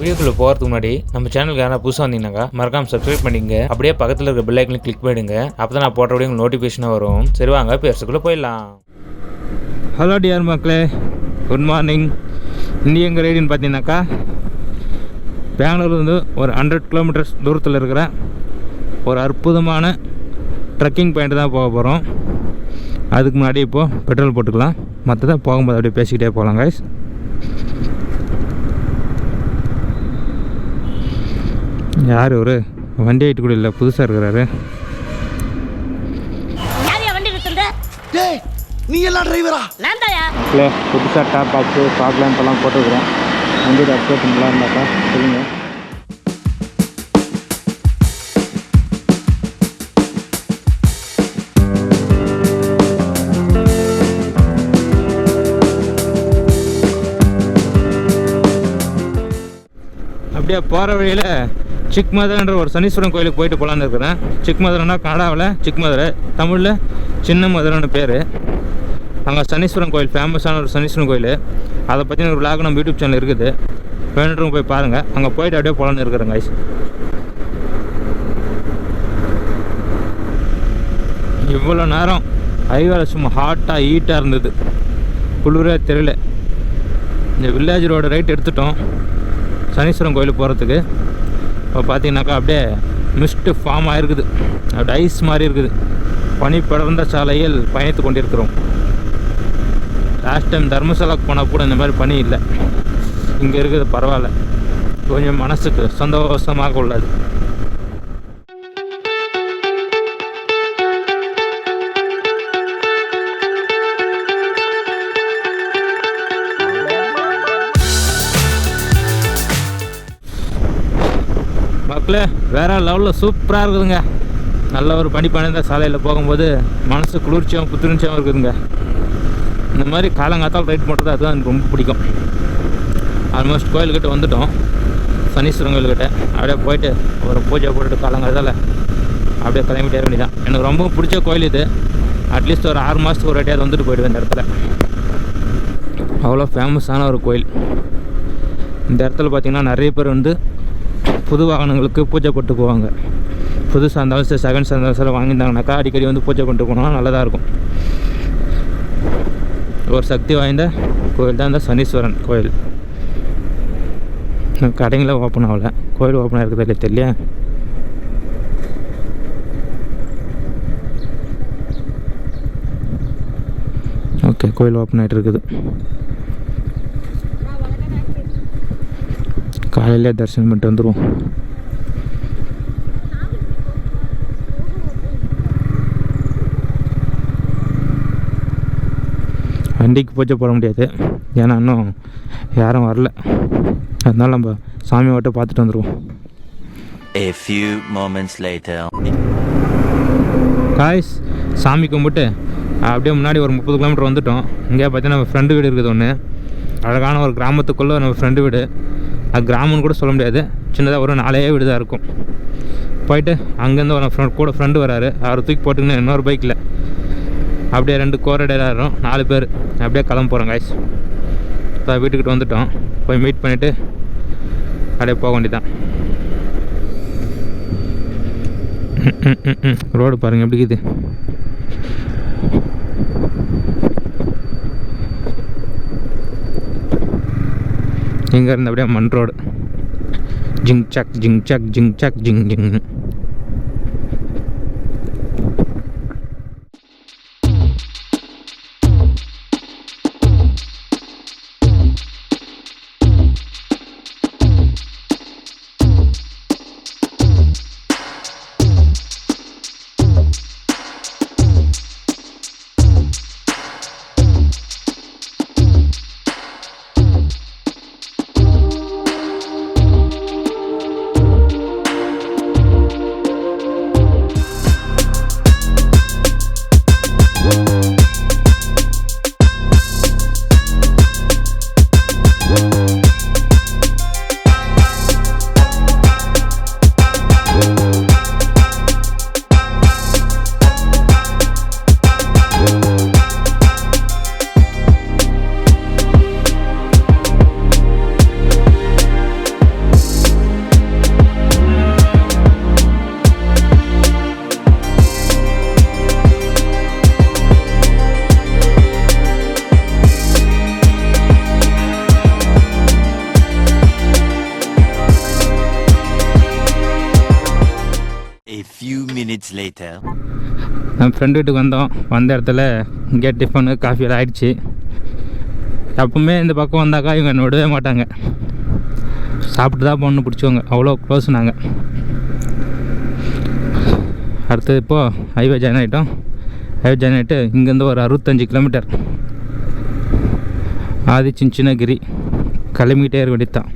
வீடியோக்குள்ள போகிறதுக்கு முன்னாடி நம்ம சேனலுக்கு யாராவது புதுசாக வந்தீங்கன்னா மறக்காம சப்ஸ்கிரைப் பண்ணிங்க அப்படியே பக்கத்தில் இருக்க பெல் ஐக்கனையும் கிளிக் பண்ணிடுங்க. அப்போ தான் நான் போட்ட உங்களுக்கு நோட்டிஃபிகேஷனாக வரும். சரி வாங்க பேசுக்குள்ளே போயிடலாம். ஹலோ டியார் மக்களே. குட் மார்னிங் இன்னி எங்கே ரேடின்னு பார்த்தீங்கன்னாக்கா பெங்களூர்லேருந்து ஒரு ஹண்ட்ரட் கிலோமீட்டர்ஸ் தூரத்தில் இருக்கிற ஒரு அற்புதமான ட்ரெக்கிங் பாயிண்ட் தான் போக போகிறோம் அதுக்கு முன்னாடி இப்போது பெட்ரோல் போட்டுக்கலாம். மற்றதை போகும்போது அப்படியே பேசிக்கிட்டே போகலாம் guys. யார் ஒரு வண்டி ஆகிட்டு கூட இல்லை புதுசாக இருக்கிறாரு. நீ எல்லாம் டிரைவரா இல்லை புதுசாக டாப் பாக்ஸு ஸ்பாட் லேம்ப் போட்டுக்கிறேன் வண்டியோட அப்டேட் பண்ணலாம் இருந்தாக்கா சொல்லுங்கள் அப்படியே போகிற வழியில் சிக்மதுரைன்ற ஒரு சனீஸ்வரன் கோயிலுக்கு போயிட்டு போகலான்னு இருக்கிறேன். சிக்மதுரைனா கனடாவில் சிக்மதுரை தமிழில் சின்ன மதுரைன்னு பேர். அங்கே சனீஸ்வரன் கோயில் ஃபேமஸான ஒரு சனீஸ்வரன் கோயில். அதை பற்றின ஒரு vlog நம்ம யூடியூப் சேனல் இருக்குது. வேணுன்றவங்க போய் பாருங்கள் அங்கே போயிட்டு அப்படியே போகலான்னு இருக்கிறேங்க ஐஸ் இவ்வளோ நேரம் ஹைவேல சும்மா ஹாட்டாக ஹீட்டாக இருந்தது. குளிரே தெரியல. இந்த வில்லேஜ் ரோடு ரைட் எடுத்துட்டோம். சனீஸ்வரன் கோயிலுக்கு போகிறதுக்கு இப்போ பார்த்தீங்கன்னாக்கா அப்படியே மிஸ்ட்டு ஃபார்ம் ஆகிருக்குது அப்படியே ஐஸ் மாதிரி இருக்குது. பனி படர்ந்த சாலையில் பயணித்து கொண்டிருக்கிறோம். லாஸ்ட் டைம் தர்மசாலாக்கு போனால் கூட இந்த மாதிரி பனி இல்லை. இங்கே இருக்குது பரவாயில்ல. கொஞ்சம் மனசுக்கு சந்தோஷமாக உள்ளது. மக்களே வேற லெவலில் சூப்பராக இருக்குதுங்க. நல்ல ஒரு பனி பணிந்த சாலையில் போகும்போது மனசு குளிர்ச்சியாகவும் புத்துணர்ச்சியாகவும் இருக்குதுங்க. இந்த மாதிரி காலங்காத்தால் ரைட் பண்ணுறது அதுதான் எனக்கு ரொம்ப பிடிக்கும். ஆல்மோஸ்ட் கோயில்கிட்ட வந்துட்டோம். சனீஸ்வரன் கோயில்கிட்ட. அப்படியே போயிட்டு ஒரு பூஜை போட்டுட்டு காலங்காத்தால் அப்படியே கிளம்பிட்டே வேண்டியதான் எனக்கு ரொம்ப பிடிச்ச கோயில் இது. அட்லீஸ்ட் ஒரு ஆறு மாதத்துக்கு ஒரு வாட்டியாவது வந்துட்டு போயிடுவேன் இந்த இடத்துல. அவ்வளோ ஃபேமஸான ஒரு கோயில். இந்த இடத்துல பார்த்திங்கன்னா நிறைய பேர் வந்து புது வாகனங்களுக்கு பூஜை போட்டு போவாங்க. புதுசாக இருந்தாலும் சரி செகண்ட்ஸ் இருந்தாலும் சரி வாங்கியிருந்தாங்கனாக்கா அடிக்கடி வந்து பூஜை கொண்டு போனால் நல்லதாக இருக்கும். ஒரு சக்தி வாய்ந்த கோயில் தான் இந்த சனீஸ்வரன் கோயில். இன்னும் கடைங்கள ஓப்பன் ஆகல. கோயில் ஓப்பன் ஆகிருக்குதா இல்லை தெரியல ஓகே கோயில் ஓப்பன் ஆகிட்டு இருக்குது. காலையிலே தரிசனம் பண்ணிட்டு வந்துடுவோம் வண்டிக்கு பூஜை போட முடியாது. ஏன்னா இன்னும் யாரும் வரல. அதனால நம்ம சாமி மட்டும் பார்த்துட்டு வந்துடுவோம் A few moments later. Guys சாமி கும்பிட்டு அப்படியே முன்னாடி ஒரு முப்பது கிலோமீட்டர் வந்துட்டோம். இங்கே பார்த்தீங்கன்னா நம்ம ஃப்ரெண்டு வீடு இருக்குது ஒன்று அழகான ஒரு கிராமத்துக்குள்ளே நம்ம ஃப்ரெண்டு வீடு. அது கிராமம்னு கூட சொல்ல முடியாது. சின்னதாக ஒரு நாளே வீடு தான் இருக்கும். போயிட்டு அங்கேருந்து ஒரு ஃப்ரெண்ட் கூட ஃப்ரெண்டு வராரு. அவர் தூக்கி போட்டுக்கின்னு இன்னொரு பைக்கில் அப்படியே ரெண்டு கோரடையிலும் நாலு பேர் அப்படியே கிளம்ப போகிறோம் காய்ஸ் இப்போ வீட்டுக்கிட்ட வந்துட்டோம். போய் மீட் பண்ணிவிட்டு அப்படியே போக வேண்டியதான் ரோடு பாருங்கள் எப்படி இருக்குது. எங்கே இருந்து அப்படியே மண் ரோடு ஜிங் சக் ஜிங் சக் ஜிங் சக் ஜிங் ஜிங்னு லேட்டர் என் ஃப்ரெண்டு வீட்டுக்கு வந்தோம். வந்த இடத்துல இங்கே டிஃபனு காஃபி எல்லாம் ஆயிடுச்சு. எப்பவுமே இந்த பக்கம் வந்தாக்கா இவங்க என்னை விடவே மாட்டாங்க. சாப்பிட்டு தான் பொண்ணு பிடிச்சவங்க. அவ்வளோ க்ளோஸ் நாங்கள் அடுத்தது இப்போது ஹைவே ஜாயின் ஆகிட்டோம் ஹைவே ஜாயின் ஆகிட்டு இங்கேருந்து ஒரு அறுபத்தஞ்சு கிலோமீட்டர் ஆதி சின்சினகிரி கிளம்பிக்கிட்டே இருக்க வேண்டியது தான்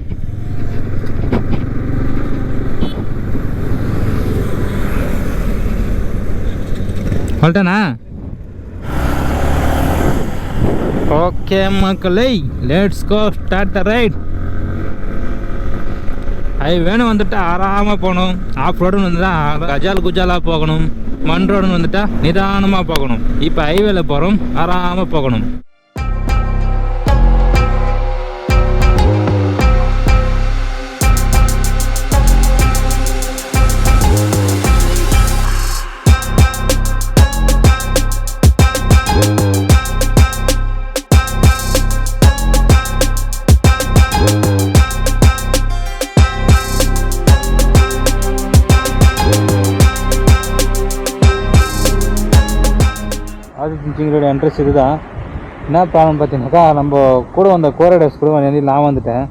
சொல்லிட்டேண்ணா ஓகே மக்களே let's go start the ride அது வேணும் வந்துட்டா ஆறாமல் போகணும். ஆஃப் ரோடுன்னு வந்துட்டா கஜால் குஜாலாக போகணும். மண் ரோடுன்னு வந்துட்டா நிதானமாக போகணும். இப்போ ஹைவேல போகிறோம் ஆறாமல் போகணும். ஆதித்யங்களோட அட்ரஸ் இதுதான். என்ன ப்ராப்ளம் பார்த்தீங்கன்னாக்கா நம்ம கூட வந்த கோரடஸ் கூட வந்து நான் வந்துட்டேன்.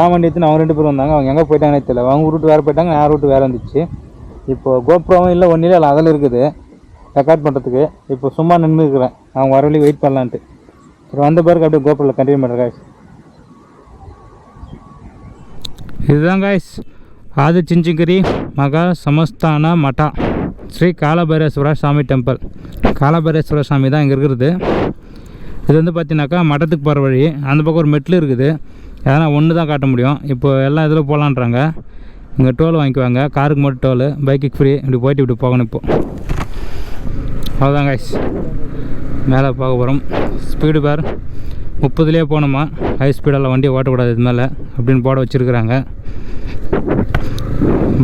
என் வண்டி எடுத்து அவங்க ரெண்டு பேரும் வந்தாங்க. அவங்க எங்கே போயிட்டாங்கன்னே தெரியல. அவங்க ரூட் வேறு போயிட்டாங்க நான் ரூட் வேறு வந்துச்சு. இப்போ கோப்ரோவும் இல்லை ஒன்றும் இல்லை அதில் இருக்குது. ரெக்கார்ட் பண்ணுறதுக்கு இப்போ சும்மா நின்று இருக்கிறேன். அவங்க வர வழி வெயிட் பண்ணலான்ட்டு. சரி வந்த பிறகு அப்படியே கோப்ரோவில் கண்டினியூ பண்ணுறேன் இதுதான் காய்ஸ் ஆதி சிஞ்சிங்கிரி மகா சமஸ்தான மட்டா. ஸ்ரீ காலபைரேஸ்வர சாமி டெம்பிள் காலபைரேஸ்வர சாமி தான் இங்கே இருக்கிறது. இது வந்து பார்த்தீங்கன்னாக்கா மடத்துக்கு போகிற வழி. அந்த பக்கம் ஒரு மெட்டில் இருக்குது. எதனா ஒன்று தான் காட்ட முடியும். இப்போ எல்லாம் இதில் போகலான்றாங்க இங்கே டோல் வாங்கிக்குவாங்க. காருக்கு மட்டும் டோல் பைக்குக்கு ஃப்ரீ இப்படி போயிட்டு இப்படி போகணும் இப்போ. அவ்வளோதான் காய்ஸ் மேலே போக போகிறோம் ஸ்பீடு பேர். முப்பதுலேயே போகணுமா? ஹை ஸ்பீடெல்லாம் வண்டியை ஓட்டக்கூடாது இது மேலே. அப்படின்னு போட வச்சுருக்குறாங்க.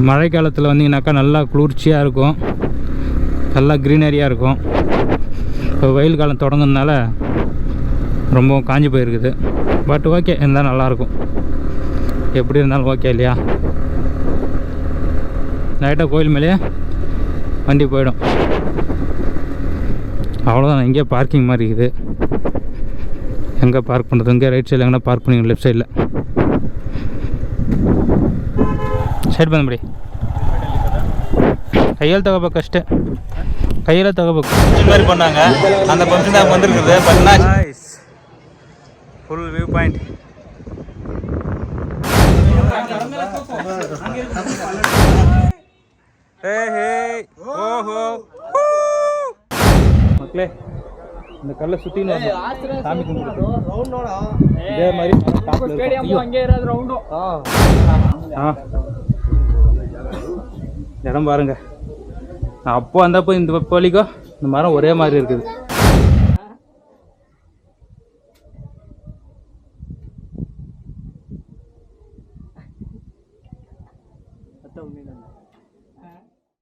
மழை காலத்தில் வந்தீங்கன்னாக்கா நல்லா குளிர்ச்சியாக இருக்கும். நல்லா க்ரீனரியாக இருக்கும். இப்போ வெயில் காலம் தொடங்கினால ரொம்பவும் காஞ்சி போயிருக்குது. பட் ஓகே இருந்தால் நல்லாயிருக்கும் எப்படி இருந்தாலும் ஓகே இல்லையா? லைட்டாக கோயில் மேலேயே வண்டி போயிடும். அவ்வளோதான் இங்கேயே பார்க்கிங் மாதிரி இருக்குது. எங்கே பார்க் பண்ணுறது இங்கே ரைட் சைடில் எங்கன்னா பார்க் பண்ணிங்க லெஃப்ட் சைடில் ಸೈಡ್ ಬಂದ್ಬಿಡಿ. கையால் தகப்ப கஷ்டம் கையில் தகப்ப ஃபங்க்ஷன் மாதிரி பண்ணாங்க அந்த ஃபங்க்ஷன் தான் வந்திருக்குது பண்ணா ஃபுல் வியூ பாயிண்ட் மக்களே இந்த கல்லை சுத்தி சாமி கும்பிட்டு இதே மாதிரி இடம் பாருங்கள் நான் அப்போ வந்தப்போ இந்த வலிக்கோ இந்த மரம் ஒரே மாதிரி இருக்குது.